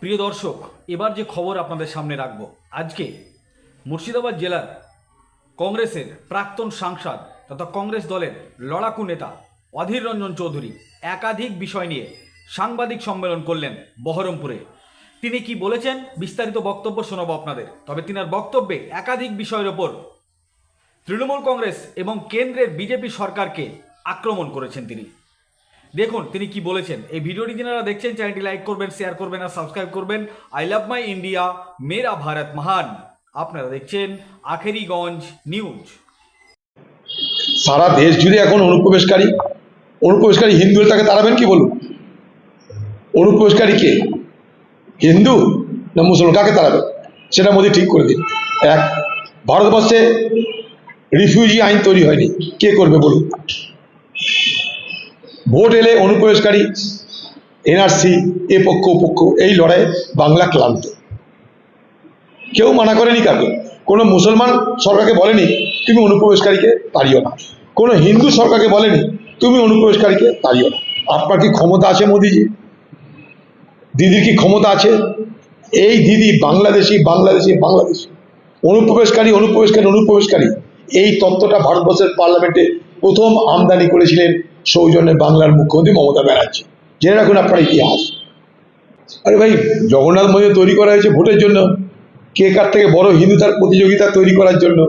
প্রিয় দর্শক, এবার যে খবর আপনাদের সামনে রাখব। আজকে মুর্শিদাবাদ জেলার কংগ্রেসের প্রাক্তন সাংসদ তথা কংগ্রেস দলের লড়াকু নেতা অধীর রঞ্জন চৌধুরী একাধিক বিষয় নিয়ে সাংবাদিক সম্মেলন করলেন বহরমপুরে। তিনি কি বলেছেন বিস্তারিত বক্তব্য শোনাবো আপনাদের, তবে তিনার বক্তব্যে একাধিক বিষয়ের ওপর তৃণমূল কংগ্রেস এবং কেন্দ্রের বিজেপি সরকারকে আক্রমণ করেছেন তিনি। দেখুন, তিনি কি বলেছেন? এই ভিডিওটি যারা দেখছেন, চ্যানেলটি লাইক করবেন, শেয়ার করবেন আর সাবস্ক্রাইব করবেন। আই লাভ মাই ইন্ডিয়া মেরা ভারত মহান আপনারা দেখছেন আখেরিগঞ্জ নিউজ। সারা দেশ জুড়ে এখন অনুপ্রবেশকারী। অনুপ্রবেশকারী হিন্দু, তাকে তাড়াবেন কি বলুন? অনুপ্রবেশকারী কে? হিন্দু না মুসলমান? কাকে তাড়াবেন? সেটা মোদী ঠিক করে দিন। এক, ভারতবর্ষে রিফিউজি আইন তৈরি হয়নি। কে করবে বলুন? ভোট এলে অনুপ্রবেশকারী, এনআরসি, এ পক্ষ পক্ষ, এই লড়াইয়ে বাংলা ক্লান্ত। কেউ মানা করেনি কাকে কোনো মুসলমান সরকারকে বলেনি, তুমি অনুপ্রবেশকারীকে তাড়িও না। কোনো হিন্দু সরকারকে বলেনি, তুমি অনুপ্রবেশকারীকে তাড়িও না। আপনার কি ক্ষমতা আছে মোদিজি? দিদির কি ক্ষমতা আছে? এই দিদি বাংলাদেশি বাংলাদেশি বাংলাদেশি। অনুপ্রবেশকারী অনুপ্রবেশকারী অনুপ্রবেশকারী। এই তত্ত্বটা ভারতবর্ষের পার্লামেন্টে প্রথম আমদানি করেছিলেন সৌজন্যে বাংলার মুখ্যমন্ত্রী মমতা ব্যানার্জি। জেনে রাখুন আপনার ইতিহাস। আরে ভাই, জগন্নাথ মন্দির তৈরি করা হয়েছে ভোটের জন্য। কে কার থেকে বড় হিন্দু তার প্রতিযোগিতা তৈরি করার জন্য?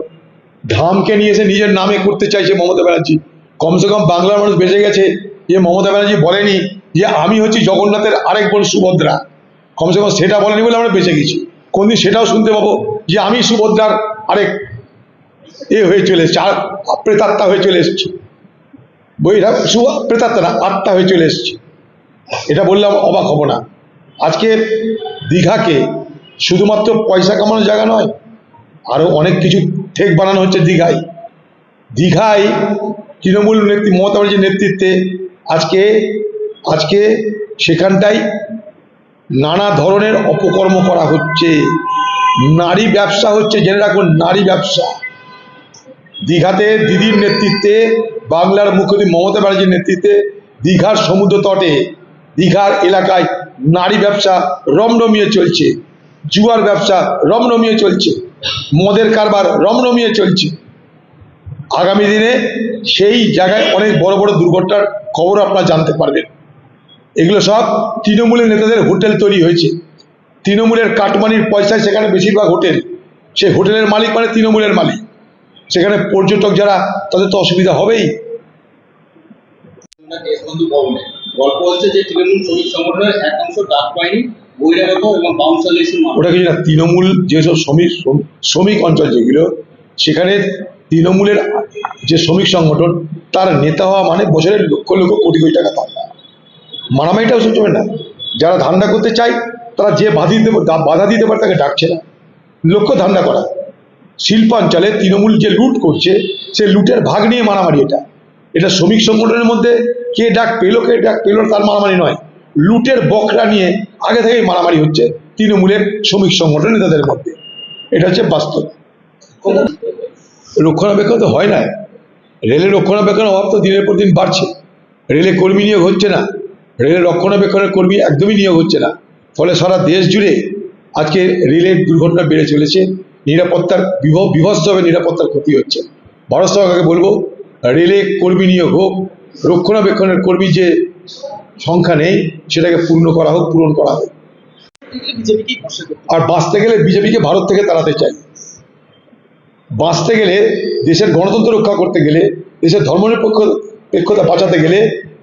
ধামকে নিয়ে এসে নিজের নামে করতে চাইছে মমতা ব্যানার্জি। কমসে কম বাংলার মানুষ বেঁচে গেছে। যে মমতা ব্যানার্জি বলেনি যে, আমি হচ্ছি জগন্নাথের আরেক বোন সুভদ্রা। কমসে কম সেটা বলেনি বলে আমরা বেঁচে গেছি। কোনদিন সেটাও শুনতে পাবো যে, আমি সুভদ্রার আরেক এ হয়ে চলে এসছে আর প্রেতাত্মা হয়ে চলে এসছে। বইটা শুভ প্রেতাত্মা আত্মা হয়ে চলে এসছে। এটা বললাম অবাক হব না। আজকে দীঘাকে শুধুমাত্র পয়সা কামানোর জায়গা নয় আরও অনেক কিছু ঠেক বানানো হচ্ছে দীঘায়। দীঘায় তৃণমূল নেত্রী, মমতা ব্যানার্জির নেতৃত্বে আজকে আজকে সেখানটায় নানা ধরনের অপকর্ম করা হচ্ছে। নারী ব্যবসা হচ্ছে, জেনে রাখুন, নারী ব্যবসা। দীঘাতে দিদির নেতৃত্বে বাংলার মুখ্যমন্ত্রী মমতা ব্যানার্জির নেতৃত্বে দীঘার সমুদ্র তটে দীঘার এলাকায় নারী ব্যবসা রমরমিয়ে চলছে, জুয়ার ব্যবসা রমরমিয়ে চলছে, মদের কারবার রমরমিয়ে চলছে। আগামী দিনে সেই জায়গায় অনেক বড় বড় দুর্ঘটনার খবর আপনারা জানতে পারবেন। এগুলো সব তৃণমূলের নেতাদের হোটেল তৈরি হয়েছে। তৃণমূলের কাটমানির পয়সায় সেখানে বেশিরভাগ হোটেল, সেই হোটেলের মালিক মানে তৃণমূলের মালিক। সেখানে পর্যটক যারা তাদের তো অসুবিধা হবেই। গল্প হচ্ছে যে তৃণমূল শ্রমিক সংগঠনের এক ডাক পায়নি বহিরাগত এবং বাউন্সার লিস্টের মানুষ। ওটা কিছু না তৃণমূল যেসব শ্রমিক শ্রমিক অঞ্চল যেগুলো সেখানে তৃণমূলের যে শ্রমিক সংগঠন তার নেতা হওয়া মানে বছরের লক্ষ লক্ষ কোটি কোটি টাকা ধান্দা মারামারিটাও হবে না। যারা ধান্দা করতে চায় তারা যে বাধা দিতে বাধা দিতে পারে তাকে ডাকছে না। লক্ষ্য ধান্দা করা। শিল্পাঞ্চলে তৃণমূল যে লুট করছে, সে লুটের ভাগ নিয়ে মারামারি এটা। এটা শ্রমিক সংগঠনের মধ্যে কে ডাক পেল, কে ডাক পেল তার মারামারি নয়। লুটের বকরা নিয়ে আগে থেকেই মারামারি হচ্ছে তৃণমূলের শ্রমিক সংগঠন নেতাদের মধ্যে। এটা হচ্ছে বাস্তব। রক্ষণাবেক্ষণ তো হয় না। রেলের রক্ষণাবেক্ষণের অভাব তো দিনের পর দিন বাড়ছে। রেলে কর্মী নিয়োগ হচ্ছে না। রেলের রক্ষণাবেক্ষণের কর্মী একদমই নিয়োগ হচ্ছে না। ফলে সারা দেশ জুড়ে আজকে রেলের দুর্ঘটনা বেড়ে চলেছে। নিরাপত্তার বিভ বিভৎসভাবে নিরাপত্তার ক্ষতি হচ্ছে। ভারত সরকারকে বলব, রেলে কর্মী নিয়োগ হোক, রক্ষণাবেক্ষণের কর্মী যে সংখ্যা নেই, সেটাকে পূর্ণ করা হোক, পূরণ করা হোক। আর বাঁচতে গেলে বিজেপিকে ভারত থেকে তাড়াতে চাই। বাঁচতে গেলে দেশের গণতন্ত্র রক্ষা করতে গেলে, দেশের ধর্মনিরপেক্ষ পেক্ষতা বাঁচাতে গেলে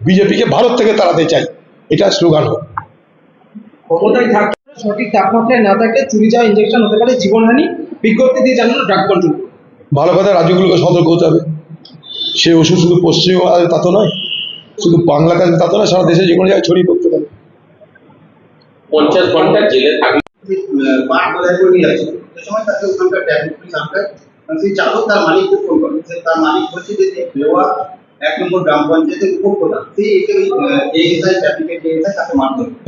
বিজেপিকে ভারত থেকে তাড়াতে চাই। এটা স্লোগান হোক। সঠিক তাপমাত্রায় না থাকলে চুরি যাওয়া ইঞ্জেকশন হতে পারে জীবনহানি। বিজ্ঞপ্তি দিয়ে জানানো ড্রাগ কন্ট্রোল ভালো কথা রাজ্যগুলোকে সতর্ক হতে হবে। সে ওষুধ শুধু পশ্চিমবঙ্গে তা তো নয় শুধু বাংলাতে আছে তা তো নয় সারা দেশে যে কোনো জায়গায় ছড়িয়ে পড়তে পারে। পঞ্চাশ ঘণ্টা জেলে কারণ সেই চালক তার মালিককে ফোন করে সে তার মালিক হচ্ছে যে দেওয়া এক নম্বর গ্রাম পঞ্চায়েতের উপপ্রধান সেই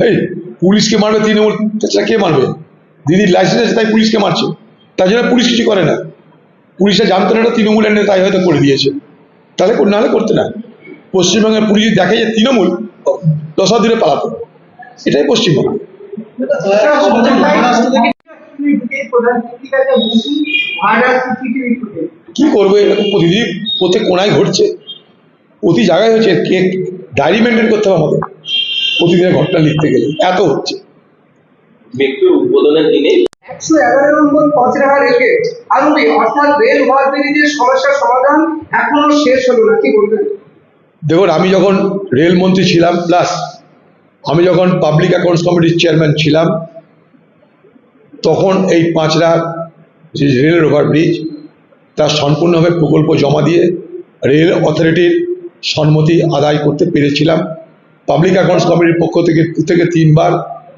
এই পুলিশকে মারবে তৃণমূল তাছাড়া কে মারবে? দিদির লাইসেন্স আছে তাই পুলিশকে মারছে। তার জন্য পুলিশ কিছু করে না। পুলিশে জানতো না নেতাই হয়তো করে দিয়েছে। তাহলে করতে না। পশ্চিমবঙ্গের পুলিশ দেখে যে তৃণমূল দশা দূরে পালাতো। এটাই পশ্চিমবঙ্গ। কি করব? এরকম প্রতিদিন প্রত্যেক কোনায় ঘটছে। প্রতি জায়গায় হচ্ছে কেক ডায়েরি মেনটেন করতে হবে আমাদের। প্রতিদিনের ঘটনা লিখতে গেলে। এত হচ্ছে। মেট্রো উদ্বোধনের দিনে একশো এগারো নম্বর কচরাহা রেলগেট আরবি অর্থাৎ রেল ওভারব্রিজের সমস্যার সমাধান এখনও শেষ হলো না। কি বলবেন? দেখুন আমি যখন রেলমন্ত্রী ছিলাম প্লাস আমি যখন পাবলিক অ্যাকাউন্টস কমিটির চেয়ারম্যান ছিলাম তখন এই পাঁচরা যে রেলের ওভারব্রিজ তার সম্পূর্ণভাবে প্রকল্প জমা দিয়ে রেল অথরিটির সম্মতি আদায় করতে পেরেছিলাম। পাবলিক অ্যাকাউন্টস কমিটির পক্ষ থেকে থেকে তিনবার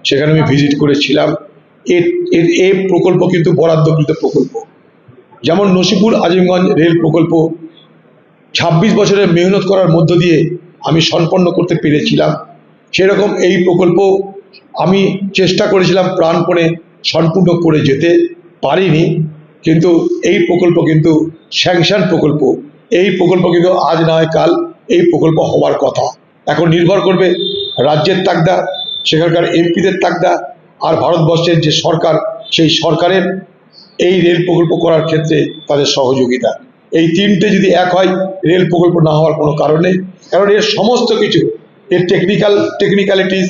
সেখানে আমি ভিজিট করেছিলাম। এর এর এই প্রকল্প কিন্তু বরাদ্দকৃত প্রকল্প। যেমন নসিপুর আজিমগঞ্জ রেল প্রকল্প ছাব্বিশ বছরের মেহনত করার মধ্য দিয়ে আমি সম্পন্ন করতে পেরেছিলাম। সেরকম এই প্রকল্প আমি চেষ্টা করেছিলাম প্রাণপণে সম্পূর্ণ করে যেতে পারিনি। কিন্তু এই প্রকল্প কিন্তু স্যাংশন প্রকল্প। এই প্রকল্প কিন্তু আজ নয়, কাল এই প্রকল্প হওয়ার কথা। এখন নির্ভর করবে রাজ্যের তাগদা, সেখানকার এমপিদের তাগদা আর ভারতবর্ষের যে সরকার, সেই সরকারের এই রেল প্রকল্প করার ক্ষেত্রে তাদের সহযোগিতা। এই তিনটে যদি এক হয়, রেল প্রকল্প না হওয়ার কোনো কারণ নেই। কারণ এর সমস্ত কিছু, এর টেকনিক্যাল টেকনিক্যালিটিস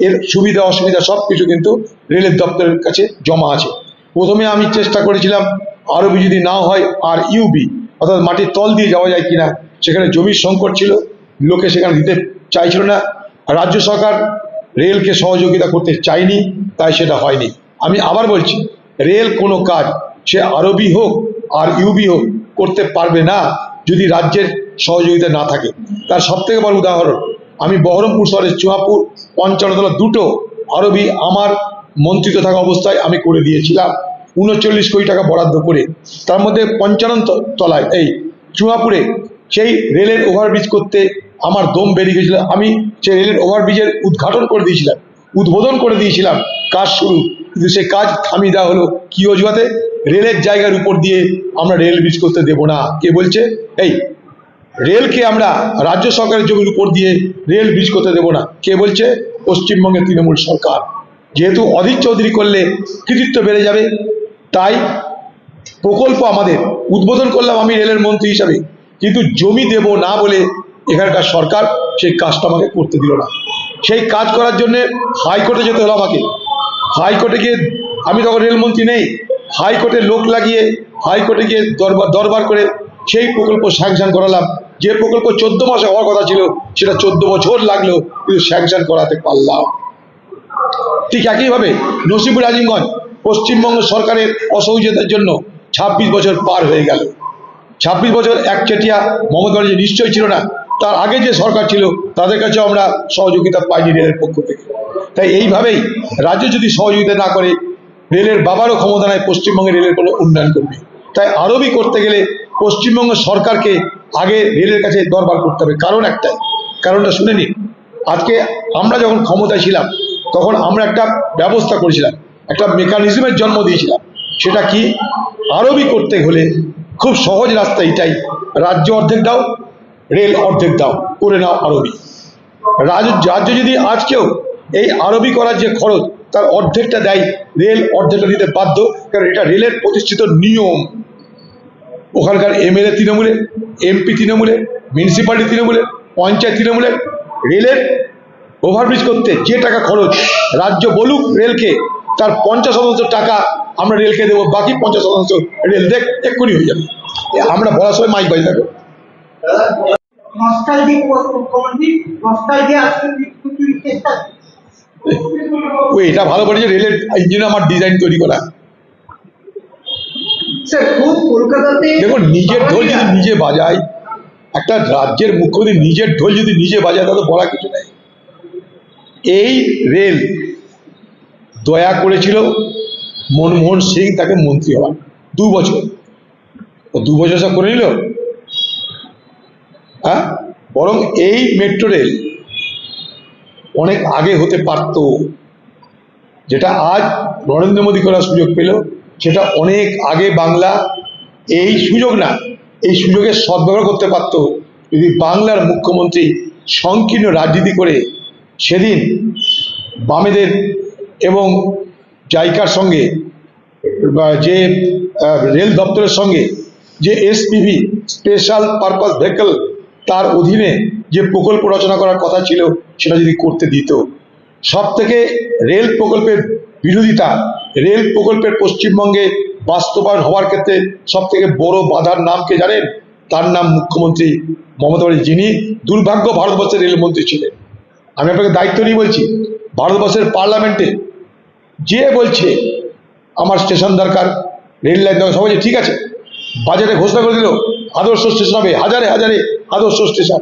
এর সুবিধা, অসুবিধা সব কিছু কিন্তু রেলের দপ্তরের কাছে জমা আছে। প্রথমে আমি চেষ্টা করেছিলাম আরবি যদি না হয়, আর ইউবি অর্থাৎ মাটির তল দিয়ে যাওয়া যায় কিনা সেখানে জমির সংকট ছিল, লোকে সেখানে দিতে চাইছিল না। রাজ্য সরকার রেলকে সহযোগিতা করতে চায়নি, তাই সেটা হয়নি। আমি আবার বলছি, রেল কোনো কাজ, সে আরবি হোক আর ইউবি হোক, করতে পারবে না যদি রাজ্যের সহযোগিতা না থাকে। তার সব থেকে বড় উদাহরণ, আমি বহরমপুর শহরের চুয়াপুর পঞ্চান্নতলা দুটো আরবি আমার মন্ত্রিত থাকা অবস্থায় আমি করে দিয়েছিলাম। উনচল্লিশ কোটি টাকা বরাদ্দ করে। তার মধ্যে পঞ্চান্ন তলায় এই চুয়াপুরে সেই রেলের ওভারব্রিজ করতে আমার দম বেরিয়ে গেছিল। আমি সেই রেলের ওভারব্রিজের উদ্ঘাটন করে দিয়েছিলাম, উদ্বোধন করে দিয়েছিলাম কাজ শুরু। কিন্তু সে কাজ থামিয়ে দেওয়া হলো কি অজুহাতে? রেলের জায়গার উপর দিয়ে আমরা রেল ব্রিজ করতে দেব না। কে বলছে? এই, রেলকে আমরা রাজ্য সরকারের জমির উপর দিয়ে রেল ব্রিজ করতে দেব না। কে বলছে? পশ্চিমবঙ্গের তৃণমূল সরকার। যেহেতু অধীর চৌধুরী করলে কৃতিত্ব বেড়ে যাবে, তাই প্রকল্প আমাদের। উদ্বোধন করলাম আমি রেলের মন্ত্রী হিসাবে। কিন্তু জমি দেব না বলে এখানকার সরকার সেই কাজটা আমাকে করতে দিল না। সেই কাজ করার জন্য হাইকোর্টে যেতে হলো আমাকে। হাইকোর্টে গিয়ে আমি তখন রেলমন্ত্রী নেই। হাইকোর্টে লোক লাগিয়ে হাইকোর্টে গিয়ে দরবার দরবার করে সেই প্রকল্প স্যাংশন করালাম। যে প্রকল্প চোদ্দ মাসে হওয়ার কথা ছিল, সেটা চোদ্দ বছর লাগল, কিন্তু স্যাংশন করাতে পারলাম। ঠিক একইভাবে নসিবুর আজিমগঞ্জ পশ্চিমবঙ্গ সরকারের অসহযোগিতার জন্য ছাব্বিশ বছর পার হয়ে গেল। ছাব্বিশ বছর একচেটিয়া মমতা ব্যানার্জি নিশ্চয়ই ছিল না। তার আগে যে সরকার ছিল, তাদের কাছে আমরা সহযোগিতা পাইনি রেলের পক্ষ থেকে। তাই এইভাবেই রাজ্য যদি সহযোগিতা না করে, রেলের বাবারও ক্ষমতা নেয় পশ্চিমবঙ্গে রেলের কোনো উন্নয়ন করবে। তাই আরবি করতে গেলে পশ্চিমবঙ্গ সরকারকে আগে রেলের কাছে দরবার করতে হবে। কারণ একটাই, কারণটা শুনে নিন। আজকে আমরা যখন ক্ষমতায় ছিলাম, তখন আমরা একটা ব্যবস্থা করেছিলাম, একটা মেকানিজমের জন্ম দিয়েছিলাম। সেটা কি? আরবি করতে হলে খুব সহজ রাস্তা এটাই। রাজ্য অর্ধেক দাও, রেল অর্ধেক দাও, করে নাও আরবি। রাজ্য যদি আজকেও এই আরবি করার যে খরচ, তার অর্ধেকটা দেয়, রেল অর্ধেকটা দিতে বাধ্য, কারণ এটা রেলের প্রতিষ্ঠিত নিয়ম। ওখানকার এমএলএ তৃণমূলের এমপি তৃণমূলের মিউনিসিপ্যালিটি তৃণমূলের পঞ্চায়েত তৃণমূলের রেলের ওভারব্রিজ করতে যে টাকা খরচ রাজ্য বলুক রেলকে, তার পঞ্চাশ শতাংশ টাকা আমরা রেলকে দেবো বাকি পঞ্চাশ শতাংশ রেল দেখ এক্ষুনি হয়ে যাবে। আমরা বলার সময় মাইক বাজে থাকবে ও এটা ভালো রেলের ইঞ্জিন আমার ডিজাইন তৈরি করা। দেখুন নিজের ঢোল যদি নিজে বাজায় একটা রাজ্যের মুখ্যমন্ত্রী নিজের ঢোল যদি নিজে বাজায় তাহলে বলা কিছু নেই। এই রেল দয়া করেছিল মনমোহন সিং তাকে মন্ত্রী হওয়ার। দু বছর। ও দু বছর সব করে নিল? হ্যাঁ? বরং এই মেট্রো রেল অনেক আগে হতে পারতো। যেটা আজ নরেন্দ্র মোদী করার সুযোগ পেল, সেটা অনেক আগে বাংলা এই সুযোগ না, এই সুযোগের সদ্ব্যবহার করতে পারতো। যদি বাংলার মুখ্যমন্ত্রী সংকীর্ণ রাজনীতি করে সেদিন বামেদের এবং জাইকার সঙ্গে যে রেল দপ্তরের সঙ্গে যে এসপিভি, স্পেশাল পারপাস ভেহিকল তার অধীনে যে প্রকল্প রচনা করার কথা ছিল, সেটা যদি করতে দিত। সব থেকে রেল প্রকল্পের বিরোধিতা, রেল প্রকল্পের পশ্চিমবঙ্গে বাস্তবায়ন হওয়ার ক্ষেত্রে সব থেকে বড় বাধার নাম কে জানেন? তার নাম মুখ্যমন্ত্রী মমতা ব্যানার্জী। যিনি দুর্ভাগ্য ভারতবর্ষের রেলমন্ত্রী ছিলেন। আমি আপনাকে দায়িত্ব নিয়ে বলছি, ভারতবর্ষের পার্লামেন্টে যে বলছে, আমার স্টেশন দরকার, রেল লাইন দরকার, সবাই ঠিক আছে। বাজারে ঘোষণা করে দিল, আদর্শ স্টেশন হবে। হাজারে হাজারে আদর্শ স্টেশন।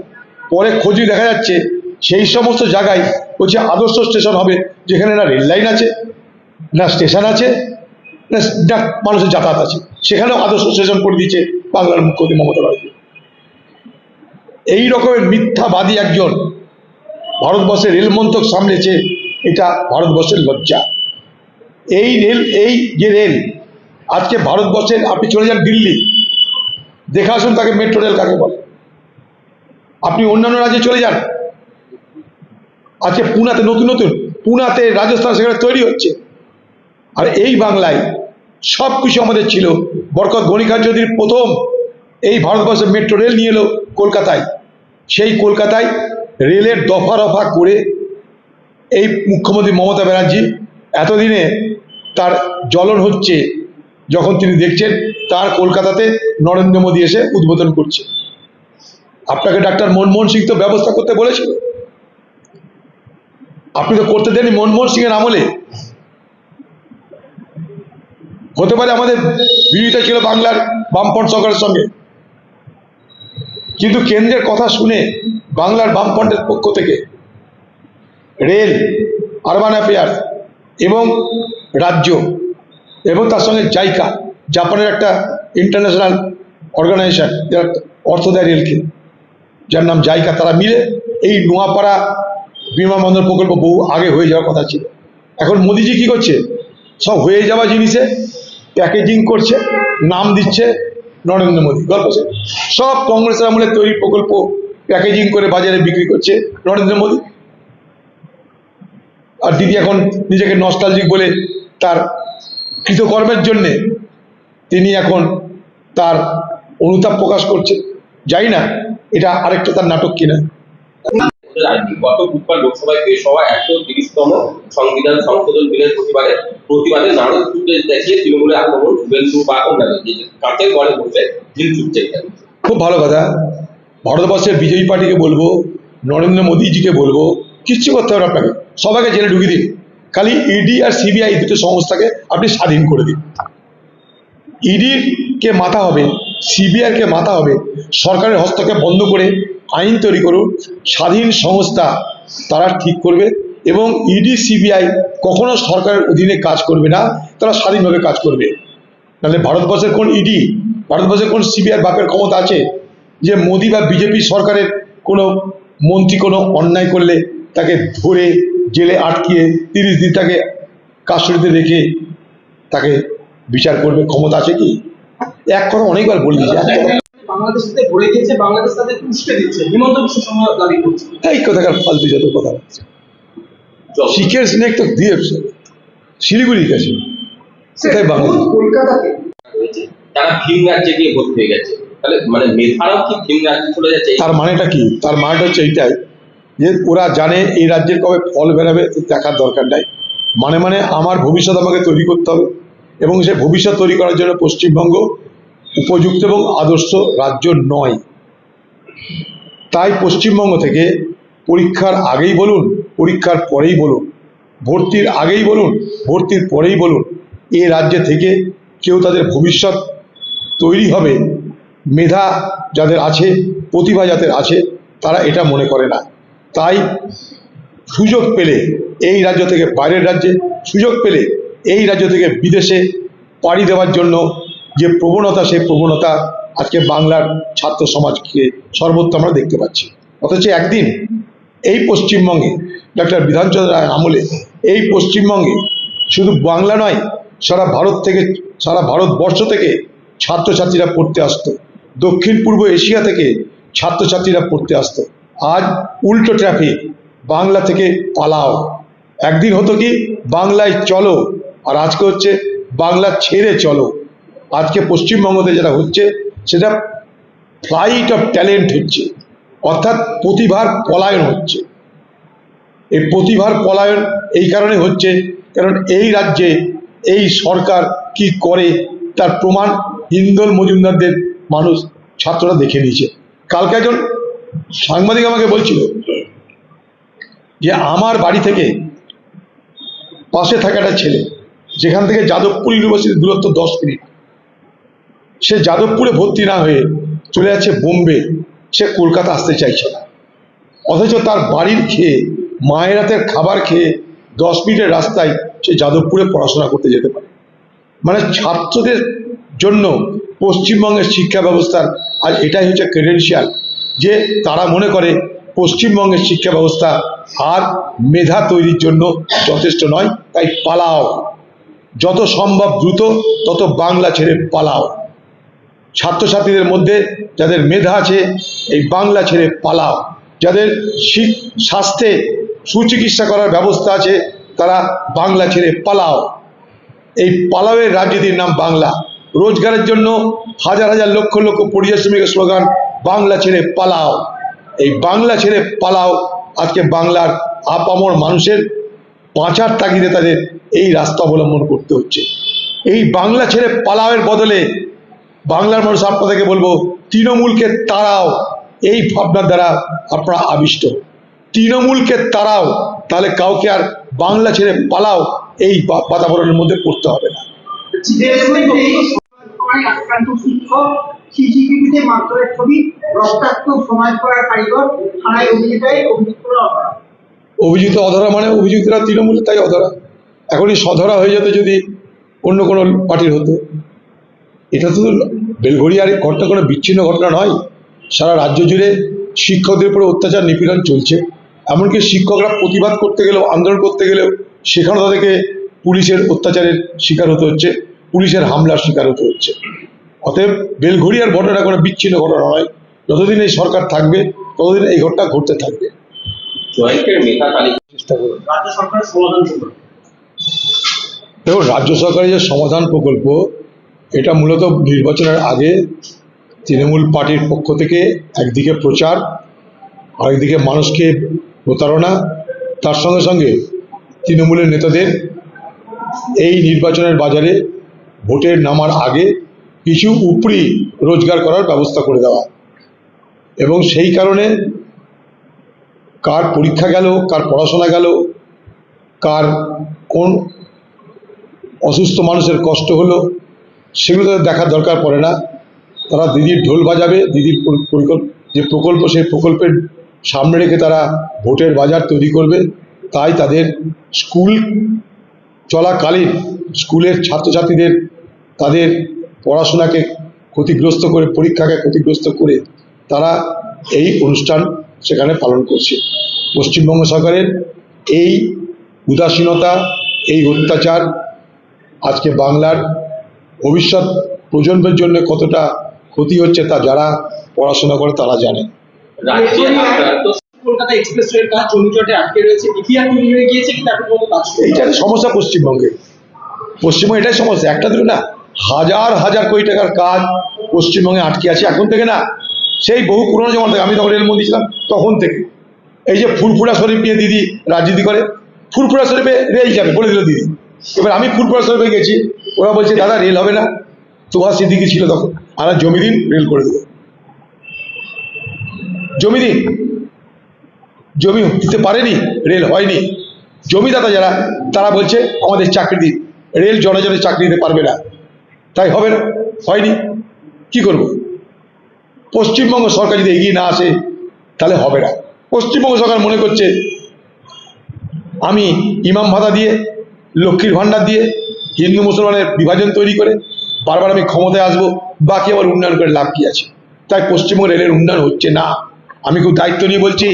পরে খোঁজই দেখা যাচ্ছে, সেই সমস্ত জায়গায় বলছে, আদর্শ স্টেশন হবে। যেখানে না রেল লাইন আছে, না স্টেশন আছে, না মানুষের যাতায়াত আছে। সেখানেও আদর্শ স্টেশন করে দিয়েছে বাংলার মুখ্যমন্ত্রী মমতা ব্যানার্জি। এই রকমের মিথ্যাবাদী একজন ভারতবর্ষের রেল মন্ত্রক সামলেছে, এটা ভারতবর্ষের লজ্জা। এই রেল, এই যে রেল, আজকে ভারতবর্ষের, আপনি চলে যান দিল্লি, দেখে আসুন তাকে মেট্রো রেল কাকে বলে। আপনি অন্যান্য রাজ্যে চলে যান। আজকে পুনাতে, নতুন নতুন, পুনাতে রাজস্থান সেখানে তৈরি হচ্ছে। আর এই বাংলায় সব কিছু আমাদের ছিল। বরকত গণিকার চৌধুরী প্রথম এই ভারতবর্ষের মেট্রো রেল নিয়ে এলো কলকাতায়। সেই কলকাতায় রেলের দফা রফা করে এই মুখ্যমন্ত্রী মমতা ব্যানার্জি এতদিনে তার জ্বলন হচ্ছে যখন তিনি দেখছেন, তার কলকাতাতে নরেন্দ্র মোদী এসে উদ্বোধন করছে। আপনাকে ডাক্তার মনমোহন সিং তো ব্যবস্থা করতে বলেছিল। আপনি তো করতে দেননি মনমোহন সিং এর আমলে। হতে পারে আমাদের বিরোধিতা ছিল বাংলার বামফ্রন্ট সরকারের সঙ্গে। কিন্তু কেন্দ্রের কথা শুনে বাংলার বামফ্রন্টের পক্ষ থেকে রেল আরবান অ্যাফেয়ার্স এবং রাজ্য এবং তার সঙ্গে জাইকা, জাপানের একটা ইন্টারন্যাশনাল অর্গানাইজেশন যারা অর্থ দেয় রেলকে, যার নাম জাইকা। তারা মিলে এই নোয়াপাড়া বিমানবন্দর প্রকল্প বহু আগে হয়ে যাওয়ার কথা ছিল। এখন মোদিজি কি করছে? সব হয়ে যাওয়া জিনিসে প্যাকেজিং করছে, নাম দিচ্ছে নরেন্দ্র মোদী। গল্প সব কংগ্রেসের আমলে তৈরি প্রকল্প প্যাকেজিং করে বাজারে বিক্রি করছে নরেন্দ্র মোদী। আর দিদি এখন নিজেকে নস্টালজিক বলে তার কৃতকর্মের জন্যে তিনি এখন তার অনুতাপ প্রকাশ করছে জানি না এটা আরেকটা তার নাটক কিনা। গত বুধবার লোকসভায় পেশ হওয়া একশো তিরিশতম সংবিধান সংশোধন বিলের প্রতিবাদে প্রতিবাদে নারদ ফুটেজ দেখিয়ে তৃণমূলের আক্রমণ শুভেন্দু বা অন্যান্য যে যে কাঁচের ঘরে বসে ঢিল খুব ভালো কথা। ভারতবর্ষের বিজেপি পার্টিকে বলব নরেন্দ্র মোদীজিকে বলব কিচ্ছু করতে হবে আপনাকে। সবাইকে জেলে ঢুকিয়ে দিন। খালি ইডি আর সিবিআই দুটো সংস্থাকে আপনি স্বাধীন করে দিন। ইডির কে মাথা হবে সিবিআই কে মাথা হবে, সরকারের হস্তক্ষেপ বন্ধ করে আইন তৈরি করুন, স্বাধীন সংস্থা তারা ঠিক করবে এবং ইডি সিবিআই কখনো সরকারের অধীনে কাজ করবে না, তারা স্বাধীনভাবে কাজ করবে। নাহলে ভারতবর্ষের কোন ইডি ভারতবর্ষের কোন সিবিআই বাপের ক্ষমতা আছে যে মোদি বা বিজেপি সরকারের কোনো মন্ত্রী কোনো অন্যায় করলে তাকে ধরে জেলে আটকিয়ে তিরিশ দিন তাকে কাস্টডিতে রেখে তাকে বিচার করবে। ক্ষমতা আছে কি? এক কথা অনেকবার বলে এই কথাকার ফালতু যত কথা শিখের স্নেক তো শিলিগুড়ির কাছে। কলকাতাতে? তারা ভিন রাজ্যে গিয়ে ভর্তি হয়ে গেছে। তাহলে মানে মেধারাও কি ভিন রাজ্যে চলে যাচ্ছে? তার মানেটা কি? তার মানেটা হচ্ছে এইটাই। যে ওরা জানে এই রাজ্যের কবে ফল বেরাবে দেখার দরকার নাই। মানে মানে আমার ভবিষ্যৎ আমাকে তৈরি করতে হবে এবং সে ভবিষ্যৎ তৈরি করার জন্য পশ্চিমবঙ্গ উপযুক্ত এবং আদর্শ রাজ্য নয়। তাই পশ্চিমবঙ্গ থেকে পরীক্ষার আগেই বলুন, পরীক্ষার পরেই বলুন, ভর্তির আগেই বলুন, ভর্তির পরেই বলুন, এ রাজ্যে থেকে কেউ তাদের ভবিষ্যৎ তৈরি হবে, মেধা যাদের আছে, প্রতিভা যাদের আছে, তারা এটা মনে করে না। তাই সুযোগ পেলে এই রাজ্য থেকে বাইরের রাজ্যে, সুযোগ পেলে এই রাজ্য থেকে বিদেশে পাড়ি দেওয়ার জন্য যে প্রবণতা, সেই প্রবণতা আজকে বাংলার ছাত্র সমাজকে সর্বত্র আমরা দেখতে পাচ্ছি। অথচ একদিন এই পশ্চিমবঙ্গে ডক্টর বিধানচন্দ্র রায়ের আমলে এই পশ্চিমবঙ্গে শুধু বাংলা নয়, সারা ভারত থেকে, সারা ভারতবর্ষ থেকে ছাত্রছাত্রীরা পড়তে আসতো। দক্ষিণ পূর্ব এশিয়া থেকে ছাত্রছাত্রীরা পড়তে আসতো। আজ উল্টো ট্রাফিক বাংলা থেকে পালাও। একদিন হতো কি, বাংলায় চলো, আর আজকে হচ্ছে বাংলা ছেড়ে চলো। আজকে পশ্চিমবঙ্গতে যেটা হচ্ছে, সেটা ফ্লাইট অফ ট্যালেন্ট হচ্ছে, অর্থাৎ প্রতিভার পলায়ন হচ্ছে। এই প্রতিভার পলায়ন এই কারণে হচ্ছে, কারণ এই রাজ্যে এই সরকার কি করে, তার প্রমাণ হিন্দল মজুমদারদের মানুষ, ছাত্ররা দেখে নিয়েছে। কালকে একজন সাংবাদিক আমাকে বলছিল যে আমার বাড়ি থেকে পাশে থাকা একটা ছেলে, যেখান থেকে যাদবপুর ইউনিভার্সিটির দূরত্ব দশ মিনিট। সে যাদবপুরে ভর্তি না হয়ে চলে যাচ্ছে বোম্বে। সে কলকাতা আসতে চাইছে না। অথচ তার বাড়ির খেয়ে, মায়ের হাতের খাবার খেয়ে দশ মিনিটের রাস্তায় সে যাদবপুরে পড়াশোনা করতে যেতে পারে। মানে ছাত্রদের জন্য পশ্চিমবঙ্গের শিক্ষা ব্যবস্থার আজ এটাই হচ্ছে ক্রেডেন্সিয়াল যে তারা মনে করে পশ্চিমবঙ্গের শিক্ষা ব্যবস্থা আর মেধা তৈরির জন্য যথেষ্ট নয়, তাই পালাও। যত সম্ভব দ্রুত, তত বাংলা ছেড়ে পালাও। ছাত্রছাত্রীদের মধ্যে যাদের মেধা আছে, এই বাংলা ছেড়ে পালাও। যাদের স্বাস্থ্যে সুচিকিৎসা করার ব্যবস্থা আছে, তারা বাংলা ছেড়ে পালাও। এই পালাওয়ের রাজনীতির নাম বাংলা। রোজগারের জন্য হাজার হাজার লক্ষ লক্ষ পরিযায়ী শ্রমিকের স্লোগান বাংলা ছেড়ে পালাও। এই বাংলা ছেড়ে পালাও, আজকে বাংলার আপামর মানুষের পাঁচার তাগিদে তাদের এই রাস্তা অবলম্বন করতে হচ্ছে। এই বাংলা ছেড়ে পালাওয়ের বদলে বাংলার মানুষ আপনাদেরকে বলব, তৃণমূলকে তাড়াও, এই ভাবনার দ্বারা আপনারা আবিষ্ট। তৃণমূলকে তাড়াও, তাহলে কাউকে আর বাংলা ছেড়ে পালাও, এই বাতাবরণের মধ্যে পড়তে হবে না। সিসিটিভিতে মাত্রের ছবি রক্তাক্ত সময় করার কারিগর থানায় অভিযোগে অভিযুক্তরা অভিযুক্ত অধরা মানে অভিযুক্তরা তৃণমূলের তাই অধরা। এখনই সধরা হয়ে যেত যদি অন্য কোনো পার্টির হতো। এটা তো বেলঘড়িয়ার ঘটনা, কোনো বিচ্ছিন্ন ঘটনা নয়। সারা রাজ্য জুড়ে শিক্ষকদের উপরে অত্যাচার, নিপীড়ন চলছে। এমনকি শিক্ষকরা প্রতিবাদ করতে গেলেও, আন্দোলন করতে গেলেও, সেখানেও তাদেরকে পুলিশের অত্যাচারের শিকার হতে হচ্ছে, পুলিশের হামলার শিকার হতে হচ্ছে। অতএব বেলঘড়িয়ার ঘটনা কোনো বিচ্ছিন্ন ঘটনা নয়। যতদিন এই সরকার থাকবে ততদিন এই ঘটনা ঘটতে থাকবে। জয়েন্টের চেষ্টা করুন। রাজ্য সরকারের দেখুন রাজ্য সরকারের যে সমাধান প্রকল্প এটা মূলত নির্বাচনের আগে তৃণমূল পার্টির পক্ষ থেকে একদিকে প্রচার আরেকদিকে মানুষকে প্রতারণা তার সঙ্গে সঙ্গে তৃণমূলের নেতাদের এই নির্বাচনের বাজারে ভোটের নামার আগে কিছু উপরি রোজগার করার ব্যবস্থা করে দেওয়া। এবং সেই কারণে কার পরীক্ষা গেল, কার পড়াশোনা গেল, কার কোন অসুস্থ মানুষের কষ্ট হলো, সেগুলো তাদের দেখার দরকার পড়ে না। তারা দিদির ঢোল বাজাবে, দিদির পরিকল্প, যে প্রকল্প, সেই প্রকল্পের সামনে রেখে তারা ভোটের বাজার তৈরি করবে। তাই তাদের স্কুল চলাকালীন স্কুলের ছাত্রছাত্রীদের, তাদের পড়াশোনাকে ক্ষতিগ্রস্ত করে পরীক্ষাকে ক্ষতিগ্রস্ত করে তারা এই অনুষ্ঠান সেখানে পালন করছে। পশ্চিমবঙ্গ সরকারের এই উদাসীনতা এই অত্যাচার আজকে বাংলার ভবিষ্যৎ প্রজন্মের জন্য কতটা ক্ষতি হচ্ছে তা যারা পড়াশোনা করে তারা জানে। রাজ্যে আক্রান্ত কলকাতা এক্সপ্রেসওয়ের কাজ জমিজটে আটকে রয়েছে। ইতিহাস তৈরি গিয়েছে কিন্তু এখন কোনো কাজ করছে না। এইটা একটা সমস্যা পশ্চিমবঙ্গে। পশ্চিমবঙ্গে এটাই সমস্যা একটা দুটো না। হাজার হাজার কোটি টাকার কাজ পশ্চিমবঙ্গে আটকে আছে এখন থেকে না। সেই বহু পুরনো জমা থেকে, আমি তখন রেলমন্ত্রী ছিলাম, তখন থেকে। এই যে ফুরফুরা শরীফ নিয়ে দিদি রাজনীতি করে, ফুরফুরা শরীফে রেল যাবে, বলে দিল দিদি। এবার আমি ফুরফুরা শরীফে গেছি, ওরা বলছে, দাদা, রেল হবে না। তোমার সিদ্দিকি ছিল তখন। আর জমি দিন রেল করে দেবো জমি দিন। জমি দিতে পারেনি, রেল হয়নি। জমিদাতা যারা, তারা বলছে, আমাদের চাকরি দিন। রেল জনে জনে চাকরি দিতে পারবে না। তাই হবে না, হয়নি। কি করব? পশ্চিমবঙ্গ সরকার যদি এগিয়ে না আসে, তাহলে হবে না। পশ্চিমবঙ্গ সরকার মনে করছে, আমি ইমাম ভাতা দিয়ে, লক্ষ্মীর ভাণ্ডার দিয়ে, হিন্দু মুসলমানের বিভাজন তৈরি করে, বারবার আমি ক্ষমতায় আসব, বাকি আবার উন্নয়ন করে লাভ কি আছে? তাই পশ্চিমবঙ্গ রেলের উন্নয়ন হচ্ছে না। আমি খুব দায়িত্ব নিয়ে বলছি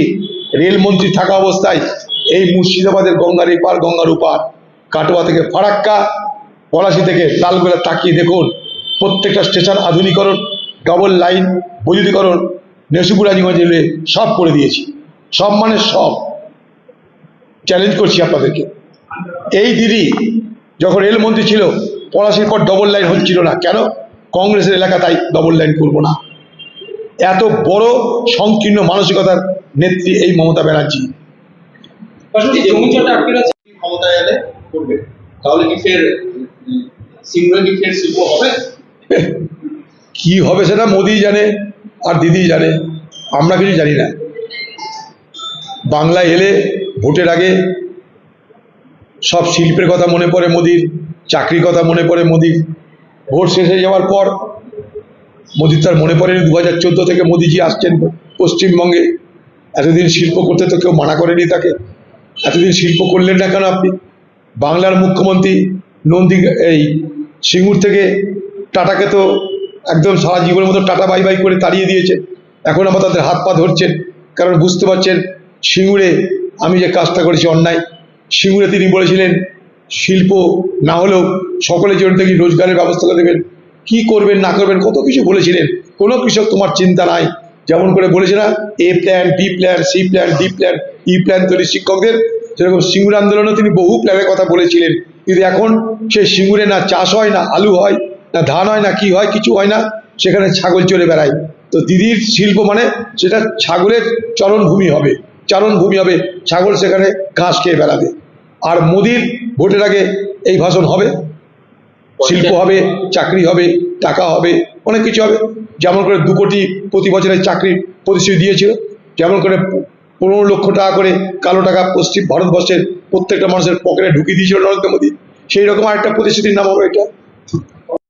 রেলমন্ত্রী থাকা অবস্থায় এই মুর্শিদাবাদের গঙ্গার এপার গঙ্গার উপার কাটোয়া থেকে ফারাক্কা পলাশি থেকে লালগোলা তাকিয়ে দেখুন, প্রত্যেকটা স্টেশন আধুনিকরণ ডবল লাইন বৈদ্যুতিকরণ নেসুপুরাজিগঞ্জ রেলওয়ে সব করে দিয়েছি। সব মানে সব। চ্যালেঞ্জ করছি আপনাদেরকে। এই দিদি যখন রেলমন্ত্রী ছিল, পলাশির পর ডবল লাইন হচ্ছিল না। কেন? কংগ্রেসের এলাকা তাই ডবল লাইন করব না। এত বড় সংকীর্ণ মানসিকতার নেত্রী এই মমতা ব্যানার্জি। ক্ষমতায় এলে করবে। তাহলে কি ফের কি হবে সেটা মোদি জানে আর দিদি জানে, আমরা কিছু জানি না। বাংলায় এলে ভোটের আগে সব শিল্পের কথা মনে পড়ে মোদির, চাকরির কথা মনে পড়ে মোদির। ভোট শেষ হয়ে যাওয়ার পর মোদির তার মনে পড়েনি দু হাজার চোদ্দ থেকে মোদিজি আসছেন পশ্চিমবঙ্গে। এতদিন শিল্প করতে তো কেউ মানা করেনি তাকে। এতদিন শিল্প করলেন না কেন আপনি? বাংলার মুখ্যমন্ত্রী নন্দী, এই সিঙ্গুর থেকে টাটাকে তো একদম সারা জীবনের মতো টাটা বাই বাই করে তাড়িয়ে দিয়েছে। এখন আবার তাদের হাত পা ধরছেন। কারণ বুঝতে পারছেন, সিঙ্গুরে আমি যে কাজটা করেছি অন্যায়। সিঙ্গুরে তিনি বলেছিলেন, শিল্প না হলেও সকলের জন্য দেখি রোজগারের ব্যবস্থা করে দেবেন, কী করবেন, না করবেন, কত কিছু বলেছিলেন। কোনো কৃষক তোমার চিন্তা নাই। যেমন করে বলেছে না, A plan B plan C plan D plan E plan তৈরি শিক্ষকদের। সেরকম সিঙ্গুর আন্দোলনে তিনি বহু প্ল্যানের কথা বলেছিলেন। কিন্তু এখন সেই সিঙ্গুরে না চাষ হয়, না আলু হয়, না ধান হয়, না কি হয়, কিছু হয় না, সেখানে ছাগল চড়ে বেড়ায়। তো দিদির শিল্প মানে সেটা ছাগলের চরণভূমি হবে, চারণভূমি হবে, ছাগল সেখানে ঘাস খেয়ে বেড়াবে। আর মোদির ভোটের আগে এই ভাষণ হবে, শিল্প হবে, চাকরি হবে, টাকা হবে, অনেক কিছু হবে। যেমন করে দু কোটি প্রতি বছরের চাকরির প্রতিশ্রুতি দিয়েছিল, যেমন করে পনেরো লক্ষ টাকা করে কালো টাকা পশ্চিম ভারতবর্ষের প্রত্যেকটা মানুষের পকেটে ঢুকিয়ে দিয়েছিল নরেন্দ্র মোদী। সেই রকম আরেকটা প্রতিশ্রুতির নাম হবে এটা।